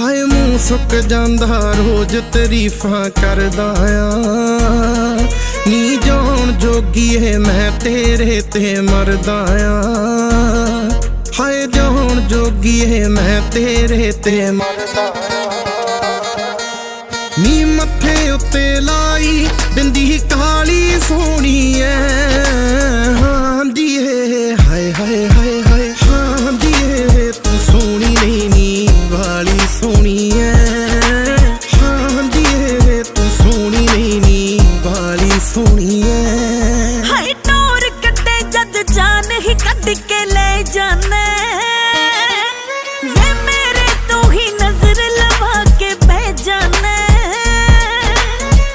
ਹਾਏ ਮੂੰਹ ਸੁੱਕ ਜਾਂਦਾ, ਰੋਜ਼ ਤਾਰੀਫਾਂ ਕਰਦਾ ਆ। ਨੀ ਜਾਣ ਜੋਗੀਏ ਮੈਂ ਤੇਰੇ ਤੇ ਮਰਦਾ ਆ। ਹਾਏ ਜਾਣ ਜੋਗੀਏ ਮੈਂ ਤੇਰੇ ਤੇ ਮਰਦਾ ਆ। ਨੀ ਮੱਥੇ ਉੱਤੇ ਲਾ ਐ ਹਾਂ ਦੀਏ ਤੂੰ ਸੋਹਣੀ ਨਹੀਂ ਨੀ ਬਾਲੀ ਸੋਹਣੀ ਐ।